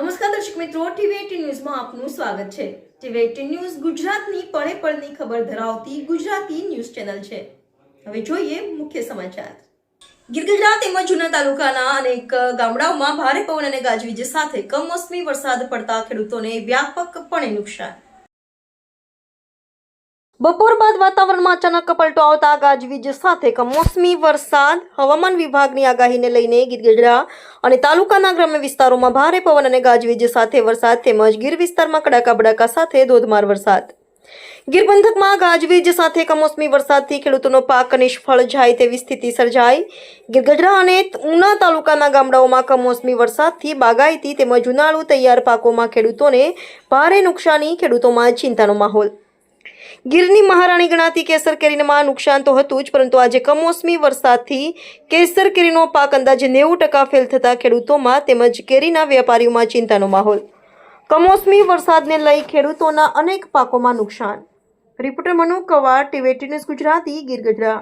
નમસ્કાર દર્શક મિત્રો ટીવી ન્યૂઝમાં આપનું સ્વાગત છે. ટીવી એટીન ન્યૂઝ ગુજરાતની પળે પળની ખબર ધરાવતી ગુજરાતી ન્યૂઝ ચેનલ છે. હવે જોઈએ મુખ્ય સમાચાર. ગીરગઢડા તેમજ જૂના તાલુકાના અનેક ગામડાઓમાં ભારે પવન અને ગાજવીજ સાથે કમોસમી વરસાદ પડતા ખેડૂતોને વ્યાપકપણે નુકસાન બપોર બાદ વાતાવરણમાં અચાનક પલટો આવતા ગાજવીજ સાથે કમોસમી વરસાદ હવામાન વિભાગની આગાહીને લઈને ગીરગઢડા અને તાલુકાના ગ્રામ્ય વિસ્તારોમાં ભારે પવન અને ગાજવીજ સાથે વરસાદ તેમજ ગીર વિસ્તારમાં કડાકા બડાકા સાથે ધોધમાર વરસાદ. ગીર પંથકમાં ગાજવીજ સાથે કમોસમી વરસાદથી ખેડૂતોનો પાક નિષ્ફળ જાય તેવી સ્થિતિ સર્જાઈ. ગીરગઢડા અને ઉના તાલુકાના ગામડાઓમાં કમોસમી વરસાદથી બાગાયતી તેમજ ઉનાળુ તૈયાર પાકોમાં ખેડૂતોને ભારે નુકસાની, ખેડૂતોમાં ચિંતાનો માહોલ. ગીરની મહારાણી ગણાતી કેસર કેરીમાં નુકસાન તો હતું જ, પરંતુ આજે કમોસમી વરસાદથી કેસર કેરીનો પાક અંદાજે નેવું ટકા ફેલ થતા ખેડૂતોમાં તેમજ કેરીના વેપારીઓમાં ચિંતાનો માહોલ. કમોસમી વરસાદને લઈ ખેડૂતોના અનેક પાકોમાં નુકસાન. Reporter Manu Kavar TV news Gujarati, Gir Gadhada.